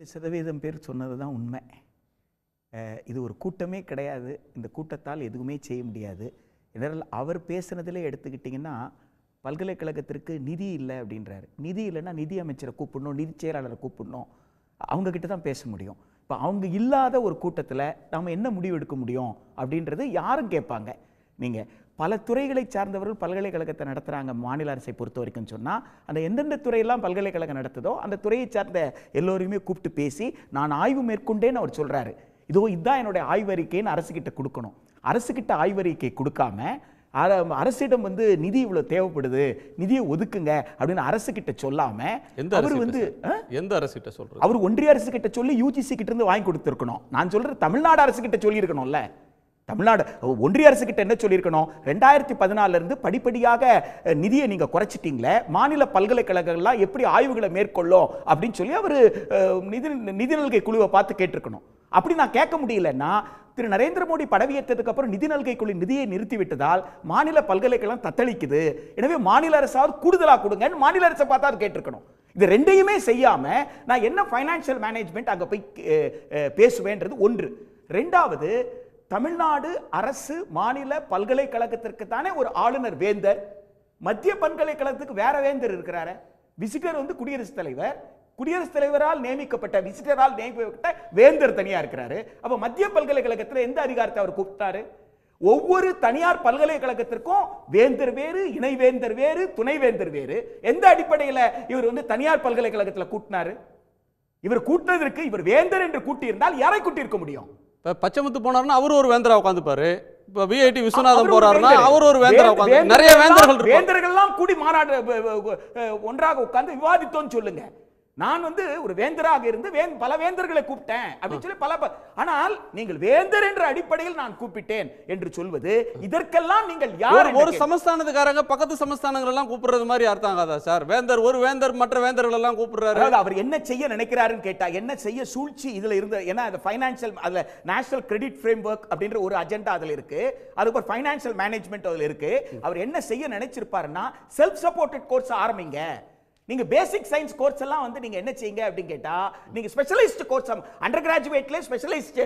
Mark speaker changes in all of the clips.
Speaker 1: சதவீதம் பேர் சொன்னது தான் உண்மை இது ஒரு கூட்டமே கிடையாது. இந்த கூட்டத்தால் எதுவுமே செய்ய முடியாது. இதனால் அவர் பேசுனதில் எடுத்துக்கிட்டிங்கன்னா பல்கலைக்கழகத்திற்கு நிதி இல்லை அப்படின்றாரு. நிதி இல்லைன்னா நிதி அமைச்சரை கூப்பிடணும் நிதி செயலாளரை கூப்பிடணும். அவங்கக்கிட்ட தான் பேச முடியும். இப்போ அவங்க இல்லாத ஒரு கூட்டத்தில் நாம் என்ன முடிவு எடுக்க முடியும் அப்படின்றது யாரும் கேட்பாங்க. நீங்கள் பல துறைகளை சார்ந்தவர்கள் பல்கலைக்கழகத்தை நடத்துகிறாங்க மாநில அரசை பொறுத்த வரைக்கும் சொன்னால் அந்த எந்தெந்த துறையெல்லாம் பல்கலைக்கழகம் நடத்துதோ அந்த துறையை சார்ந்த எல்லோரையுமே கூப்பிட்டு பேசி நான் ஆய்வு மேற்கொண்டேன்னு அவர் சொல்கிறாரு இதோ இதுதான் என்னுடைய ஆய்வறிக்கைன்னு அரசுக்கிட்ட கொடுக்கணும். அரசுக்கிட்ட ஆய்வறிக்கை கொடுக்காம அர- அரசிடம் வந்து நிதி இவ்வளவு தேவைப்படுது நிதியை ஒதுக்குங்க அப்படின்னு அரசுக்கிட்ட சொல்லாம
Speaker 2: எந்த
Speaker 1: அவர்
Speaker 2: அரசு
Speaker 1: வந்து?
Speaker 2: எந்த அரசிட்ட சொல்றது?
Speaker 1: அவர் ஒன்றிய அரசு கிட்ட சொல்லி யூஜிசி கிட்ட இருந்து வாங்கி கொடுத்துருக்கணும். நான் சொல்றது தமிழ்நாடு அரசு கிட்ட சொல்லியிருக்கணும்ல. தமிழ்நாடு ஒன்றிய அரசு கிட்ட என்ன சொல்லியிருக்கணும்? ரெண்டாயிரத்தி பதினாலுல இருந்து படிப்படியாக நிதியை நீங்க குறைச்சிட்டீங்களே மாநில பல்கலைக்கழகங்கள்லாம் எப்படி ஆய்வுகளை மேற்கொள்ளும்? அப்படின்னு சொல்லி அவர் நிதி நிதி நல்கை குழுவை பார்த்து கேட்டிருக்கணும். அப்படி நான் கேட்க முடியலன்னா திரு. நரேந்திர மோடி பதவியேற்றதுக்கு அப்புறம் நிதி நல்கை குழு நிதியை நிறுத்தி விட்டதால் மாநில பல்கலைக்கழகம் தத்தளிக்குது. எனவே மாநில அரசாவது கூடுதலாக கொடுங்கன்னு மாநில அரசை பார்த்தா அது கேட்டிருக்கணும். இது ரெண்டையுமே செய்யாம நான் என்ன ஃபைனான்சியல் மேனேஜ்மெண்ட் அங்கே போய் பேசுவேன்றது ஒன்று. ரெண்டாவது தமிழ்நாடு அரசு மாநில பல்கலைக்கழகத்திற்கு தானே ஒரு ஆளுநர் வேந்தர். மத்திய பல்கலைக்கழகத்துக்கு வேற வேந்தர் இருக்கிறாரு. விசிட்டர் வந்து குடியரசுத் தலைவர். குடியரசுத் தலைவரால் நியமிக்கப்பட்ட விசிட்டரால் நியமிக்கப்பட்ட வேந்தர் தனியா இருக்கிறாரு. அப்ப மத்திய பல்கலைக்கழகத்தில் எந்த அதிகாரத்தை அவர் கூப்பிட்டாரு? ஒவ்வொரு தனியார் பல்கலைக்கழகத்திற்கும் வேந்தர் வேறு இணைவேந்தர் வேறு துணைவேந்தர் வேறு. எந்த அடிப்படையில் இவர் வந்து தனியார் பல்கலைக்கழகத்தில் கூட்டினாரு? இவர் கூட்டினதற்கு இவர் வேந்தர் என்று கூட்டியிருந்தால் யாரை கூட்டியிருக்க முடியும்?
Speaker 2: இப்ப பச்சைமுத்து போனாருன்னா அவரு ஒரு வேந்தரா உட்காந்துப்பாரு. இப்ப விஐடி விஸ்வநாதன் போறாருன்னா. அவர் ஒரு வேந்தரா உட்காந்து நிறைய வேந்தர்கள்
Speaker 1: வேந்தர்கள்லாம் கூடி மாநாடு ஒன்றாக உட்கார்ந்து விவாதித்தோம்னு சொல்லுங்க. நான் வந்து ஒரு வேந்தராக இருந்து பல வேந்தர்களை கூப்பிட்டேன் அப்படின்னு சொல்லி பல ஆனால் நீங்கள் வேந்தர் என்ற அடிப்படையில் நான் கூப்பிட்டேன் என்று சொல்வது இதற்கெல்லாம் நீங்கள் யார்
Speaker 2: ஒரு சமஸ்தானத்துக்காரங்க பக்கத்து சமஸ்தானங்கள் எல்லாம் கூப்பிடுறது மாதிரி அர்த்தம் ஆகாதா சார். வேந்தர் ஒரு வேந்தர் மற்ற வேந்தர்கள் எல்லாம் கூப்பிடுறாரு
Speaker 1: அவர் என்ன செய்ய நினைக்கிறாருன்னு கேட்டா என்ன செய்ய சூழ்ச்சி இதுல இருந்த ஏன்னா அந்த ஃபைனான்சியல் அதுல நேஷனல் கிரெடிட் ஃப்ரேம்வொர்க் அப்படின்ற ஒரு அஜெண்டா அதுல இருக்கு. அதுக்கு ஒரு ஃபைனான்சியல் மேனேஜ்மெண்ட் அதுல இருக்கு. அவர் என்ன செய்ய நினைச்சிருப்பாருன்னா செல்ஃப் சப்போர்ட்டட் கோர்ஸ் ஆரம்பிங்க. நீங்க பேசிக் சயின்ஸ் கோர்ஸ் எல்லாம் வந்து நீங்க என்ன செய்யுங்க அப்படின்னு கேட்டா நீங்க ஸ்பெஷலிஸ்ட் கோர்ஸ் அண்டர் கிராஜுவேட்ல ஸ்பெஷலிஸ்ட்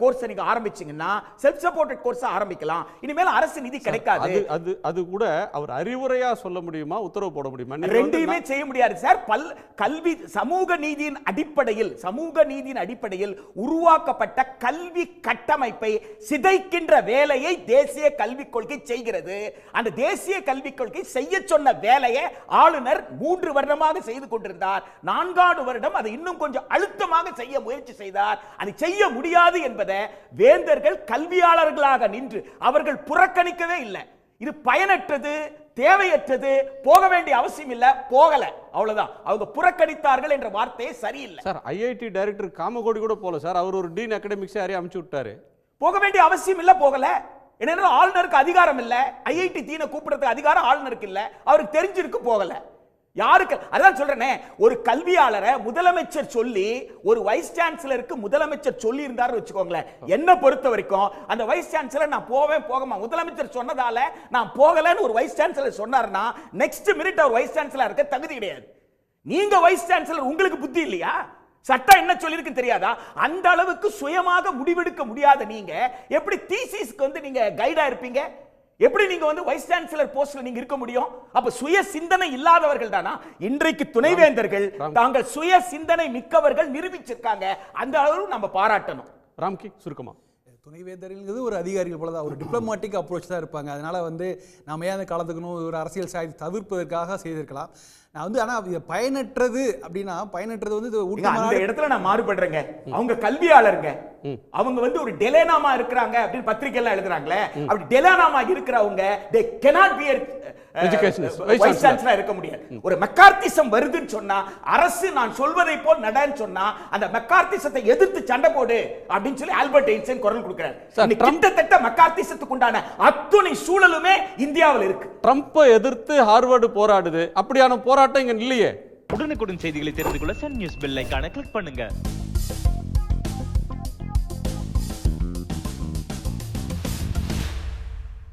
Speaker 1: கோர்ஸ் நீங்க ஆரம்பிச்சீங்கன்னா செல்ஃப் சப்போர்ட்டட் கோர்ஸ் ஆரம்பிக்கலாம். இனிமேல் அரசு நிதி கிடைக்காது.
Speaker 2: அது அது கூட அவர் அறிவுரையா சொல்ல முடியுமா உத்தரவு போட முடியுமா?
Speaker 1: ரெண்டையுமே செய்ய முடியாது சார். பல் கல்வி சமூக நீதியின் அடிப்படையில் சமூக நீதியின் அடிப்படையில் உருவாக்கப்பட்ட கல்வி கட்டமைப்பை சிதைக்கின்ற வேலையை தேசிய கல்விக் கொள்கை செய்கிறது. அந்த தேசிய கல்விக் கொள்கை செய்ய சொன்ன வேலையை ஆளுநர் மூன்று வருடமாக செய்து கொண்டிருந்தார். நான்காவது வருடம் அதை இன்னும் கொஞ்சம் அழுத்தமாக செய்ய முயற்சி செய்தார். அதை செய்ய முடியாது என்பதை வேந்தர்கள் கல்வியாளர்களாக நின்று அவர்கள் புறக்கணிக்கவே இல்லை. இது பயனற்றது தேவையற்றது போக வேண்டிய அவசியம் இல்ல போகல. அவ்வளவுதான். அவங்க புறக்கணித்தார்கள் என்ற வார்த்தையே சரியில்லை.
Speaker 2: சார் ஐஐடி டைரக்டர் காமகோடி கூட போல சார். அவர் ஒரு டீன் அகாடமிக்ஸ் யாரையும் அமுச்சு விட்டாரு.
Speaker 1: போக வேண்டிய அவசியம் இல்ல போகல. ஏன்னா ஆளுநருக்கு அதிகாரம் இல்ல. ஐஐடி தீனை கூப்பிடுறதுக்கு அதிகாரம் ஆளுநருக்கு இல்ல. அவருக்கு தெரிஞ்சிருக்கு போகல. யாருக்கு? அதான் சொல்றேனே ஒரு கல்வியாளரை முதலமைச்சர் சொல்லி ஒரு வைஸ் சான்சலருக்கு முதலமைச்சர் சொல்லி இருந்தாரு வச்சுக்கோங்களேன். என்ன பொறுத்த வரைக்கும் அந்த வைஸ் சான்சலர் நான் போவேன் போகமா? முதலமைச்சர் சொன்னதால நான் போகலன்னு ஒரு வைஸ் சான்சலர் சொன்னாருன்னா நெக்ஸ்ட் மினிட் அவர் வைஸ் சான்சலர் இருக்க தகுதி கிடையாது. நீங்க வைஸ் சான்சலர் உங்களுக்கு புத்தி இல்லையா? சட்டம் என்ன சொல்லிருக்கு தெரியாதா? அந்த அளவுக்கு சுயமாக முடிவெடுக்க முடியாத நீங்க எப்படி தீசிஸ்க்கு வந்து நீங்க கைடா இருப்பீங்க? எப்படி நீங்க வந்து வைஸ் சான்சலர் போஸ்ட்ல நீங்க இருக்க முடியும்? அப்ப சுய சிந்தனை இல்லாதவர்கள் தானா? இன்றைக்கு துணைவேந்தர்கள் தாங்கள் சுய சிந்தனை மிக்கவர்கள் நிரூபிச்சிருக்காங்க. அந்த அளவு நம்ம பாராட்டணும்.
Speaker 2: ராம்கி சுருக்கமா.
Speaker 3: துணைவேந்தர்கள்ங்கிறது ஒரு அதிகாரிகள் போல தான் ஒரு டிப்ளமாட்டிக் அப்ரோச் தான் இருப்பாங்க. அதனால வந்து நாம ஏன் அந்த கலந்துக்கணும் ஒரு அரசியல் சாதி தவிர்ப்பதற்காக செய்திருக்கலாம். நான் வந்து ஆனால் பயனற்றது அப்படின்னா பயனற்றது வந்து
Speaker 1: அந்த இடத்துல நான் மாறுபடுறேங்க. அவங்க கல்வியாளருங்க. அவங்க வந்து ஒரு டெலேனாமா இருக்கிறாங்க அப்படின்னு பத்திரிக்கை எல்லாம் எழுதுறாங்களே அப்படி டெலேனாமா இருக்கிறவங்க they cannot be a
Speaker 2: Educationist, vice
Speaker 1: vice
Speaker 2: chancellor.
Speaker 1: Chancellor இருக்க முடியாது. ஒரு மெக்கார்த்திசம் வருதுன்னு சொன்னா அரசு நான் சொல்வதை போல் நடன்னு சொன்னா அந்த மெக்கார்த்திசத்தை எதிர்த்து சண்டை போடு அப்படின்னு சொல்லி ஆல்பர்ட் ஐன்ஸ்டைன் குரல் கொடுக்கிறார். கிட்டத்தட்ட மெக்கார்த்திசத்துக்கு உண்டான அத்துணை சூழலுமே இந்தியாவில் இருக்கு.
Speaker 2: ட்ரம்ப்பை எதிர்த்து ஹார்வர்டு போராடுது. அப்படியான போராட்டம் இங்க இல்லையே
Speaker 4: உடனுக்குடன் செய்திகளை தெரிந்து கொள்ள சன் நியூஸ் பெல் ஐக்கான கிளிக் பண்ணுங்க.